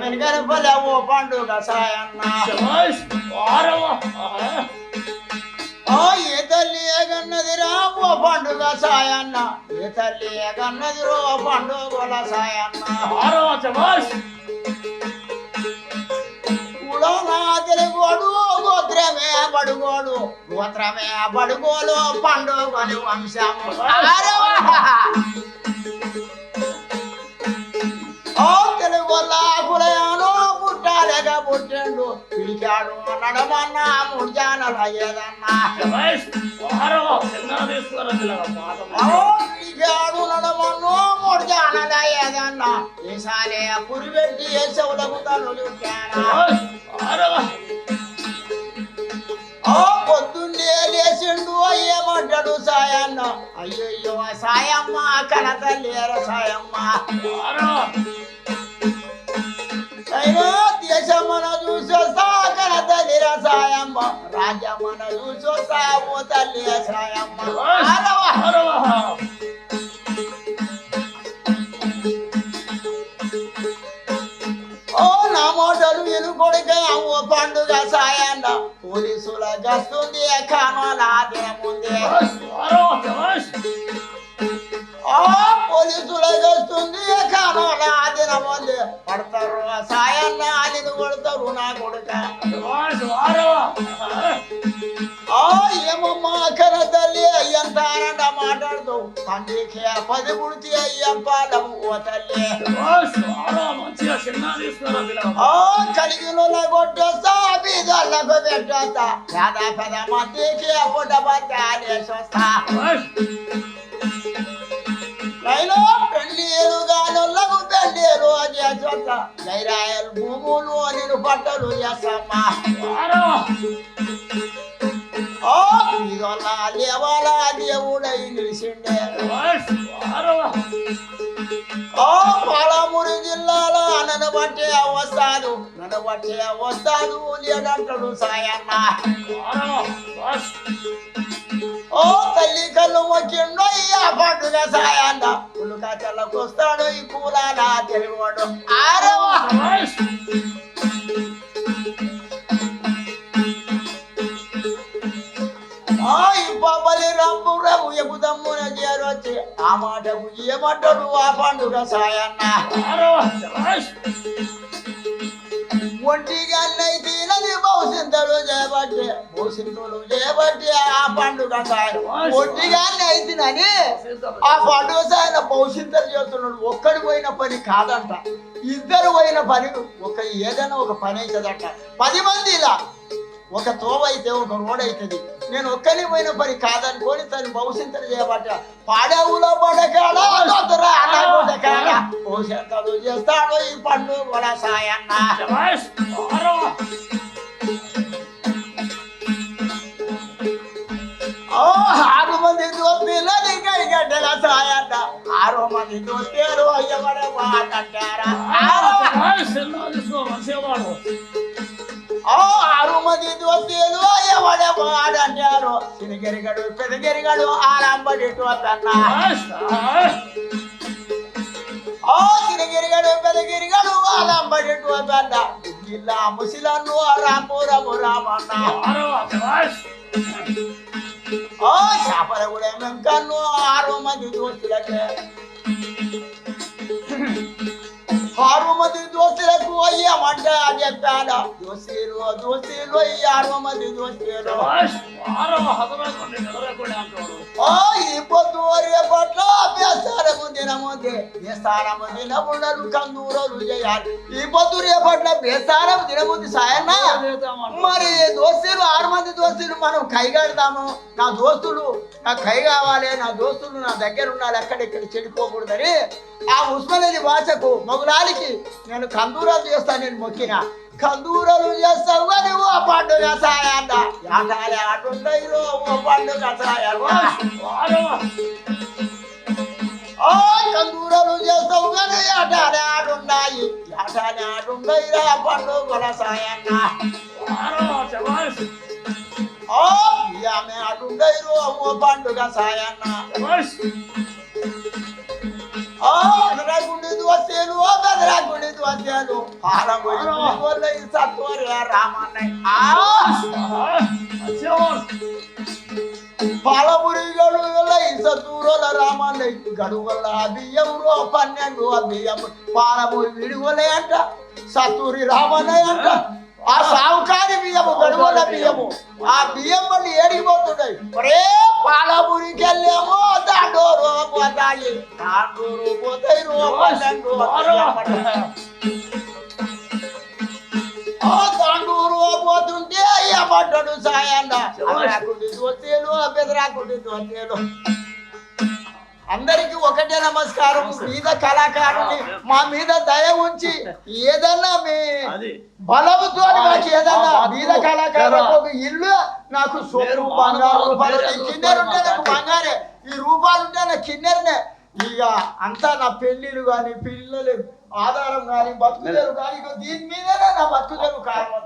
మెనగని పల్లె ఓ పండుగ సాయన్న. ఓ ఏ తల్లి ఏగన్నదిరా ఓ పండుగ సాయన్న ఏ తల్లి ఏగన్నది రో పండుగల సాయన్న వారవా శభాష్. కూడా నా తెలుగోడు గోత్రమే బడుగోడు. గోత్రమే బడుగోలు పండుగని వంశము. పుట్టాలేక పుట్టిండు పిలిచాడు. నడమన్న పిలిచాడు నడమన్ను ఏదన్నా ఈసారి పురి పెట్టి చెవులకు తనులు. ఓ పొద్దున్నే లేచిండు ఏమంటాడు సాయన్న. అయ్యయ్యో సాయమ్మ కనత లేర సాయమ్మ. అయినా దేశమన చూసొస్తా కనత లేర సాయమ్మ రాజ్యమన చూసొస్తా ఓ తల్లి సాయమ్మ శభాష్. ఆరవ. వారవా. ఓ నా మోటలు ఇరు కొడుక ఓ పండుగ సాయన్న పోలీసుల గస్తుంది కానోల దినముందే శభాష్. వారవా. శభాష్. ఆ పోలీసుల గస్తుంది కానోల దినముందే ఏమమ్మా కన తల్లి అయ్యంతానంట మాట్లాడుతూ తండ్రికి పది పుడితే అయ్యం పాలము ఓ తల్లి. కలిగిలో కొట్టొస్తా బీదోళ్ళకు పెట్టొస్తా. పేద పెద మధ్యకి పుట్ట పట్టాలేసొస్తా శభాష్. నైలో పెళ్ళిళ్ళు గానులకు పెళ్ళిళ్ళు చేసొస్తా. గైరాయలు భూములు నేను బట్టలు చేస్తామ్మా వారవా. లేవాల దేవుడై నిలిచిండే. ఓ పాలమూరు జిల్లాలో నన్ను బట్టే వస్తాడు నన్ను బట్టే వస్తాడు లేదంటాడు సాయన్న. ఓ తల్లి కళ్ళు మొక్కిండో ఈ పండుగ సాయన్న. పులుకా చల్లకొస్తాడు ఈ పూలాల తెలుగువాడు ఆరవ. రంపు చేరొచ్చి ఆ మాటకు ఏమంటాడు ఆ పండుగ సాయన్న. ఒంటిగా చేయబట్టి చేయబట్టి ఆ పండుగ సాయం. ఒంటిగా ఆ పండుగ సాయన భవిష్యత్తులు చేస్తున్నాడు. ఒక్కడి పోయిన పని కాదంట. ఇద్దరు పోయిన పని ఒక ఏదైనా ఒక పని అవుతుందంట పది మంది ఇలా ఒక తోవ అయితే ఒక రోడ్ అవుతుంది. నేను ఒక్కని పోయిన పని కాదనుకొని తను భవిష్యత్తులు చేయబట్ట పాడవులో పడకాడ భవిష్యత్తులు చేస్తాడు ఈ సాయన్న. శభాష్. వారవా. ఓ ఆరు మంది సాయన్న. ఆరు మంది దోస్తేరు మాట్లాడారా ಓದಿದ್ದು ಒತ್ತಿಯದು ಒಡೆ ಮಾಡಾಡ್ಯಾರು ಸಿರಿಗೆರಿಗಳು ಪೆದಗೆರಿಗಳು ಆರಂಭಡಿಟ್ಟು ತನ್ನ ಓ ಸಿರಿಗೆರಿಗಳು ಪೆದಗಿರಿಗಳು ಆರಂಭಡಿಟ್ಟು ತನ್ನ ಇಲ್ಲ, ಮುಸಿಲನ್ನು ರಾಮೂರ ರಾಮಣ್ಣ ಓ ಶಾಪದ ಗುಡೆ ಮೆಂಕನ್ನು ಆರು ಮಂದಿ ದೋಸ್ತಿರಕ್ಕೆ మంది ఓ ఈ పొద్దు రేపట్ల బేస్తారము దినముందే బేస్తారము దినముండలు కందూరలు చేయాలి. ఈ పొద్దు రేపట్ల బేస్తారం దినముంది సాయన్న. మరి దోస్తులు ఆరు మంది దోస్తులు మనం కైగడతాము నా దోస్తులు నా కై కావాలి నా దోస్తులు నా దగ్గర ఉండాలి ఎక్కడెక్కడ చెడిపోకూడదని. ఆ ఉస్మనేది భాషకు మొగులాలికి నేను కందూరాలు చేస్తాను నేను మొక్కిన కందూరాలు చేస్తావు కానీ ఓ పండుగ సాయన్న యాటాలే ఆటుండయి ఓ పండుగ సాయన్న వారవా. ఓ కందూరాలు చేస్తావు కానీ యాటాలే ఆడున్నాయి యాటాలే ఆడుండయి రా పండుగల సాయన్న వారవా. శభాష్. ఓ ఆమె అటుండయి ఓ పండుగ సాయన్న బెదరాకుండి దోసేలు పాలం పోయి ఈ సత్వరి రామన్నయ్య. రామన్నయ్య. గడువల బియ్యం రో పన్నెండు బియ్యం పాలమురి విడువలే అంట సత్తూరి రామన్నయ్య అంట. ఆ సావుకారి బియ్యము గడువల బియ్యము ఆ బియ్యం మళ్ళీ ఏడిపోతున్నాయి ఒరే పాలమురికి వెళ్ళాము దాండోరు పోతాయి దాండోరు పోతాయి రో పన్నెండు ఆ బియ్యం అంట. ఆ తాండూరు పోతుంటే అయ్యబడ్డాడు సాయన్న అదరాకుండి దోతేలు బెదరాకుండి దోతేలు అందరికి ఒకటే నమస్కారం. మీద కళాకారుని మా మీద దయ ఉంచి ఏదన్నా మీ బలముతో మాకు ఏదన్నా మీద కళాకారు ఒక ఇల్లు నాకు సొమ్ము బంగారు రూపాయలు ఈ కిన్నెరు ఉంటే నాకు బంగారే. ఈ రూపాయలు ఉంటే నాకు కిన్నెరనే. ఇక అంతా నా పెళ్ళిళ్ళు కానీ పిల్లలు ఆధారం కానీ బతుకుదేరు కానీ దీని మీదనే నా బతుకుదేరు కారణం.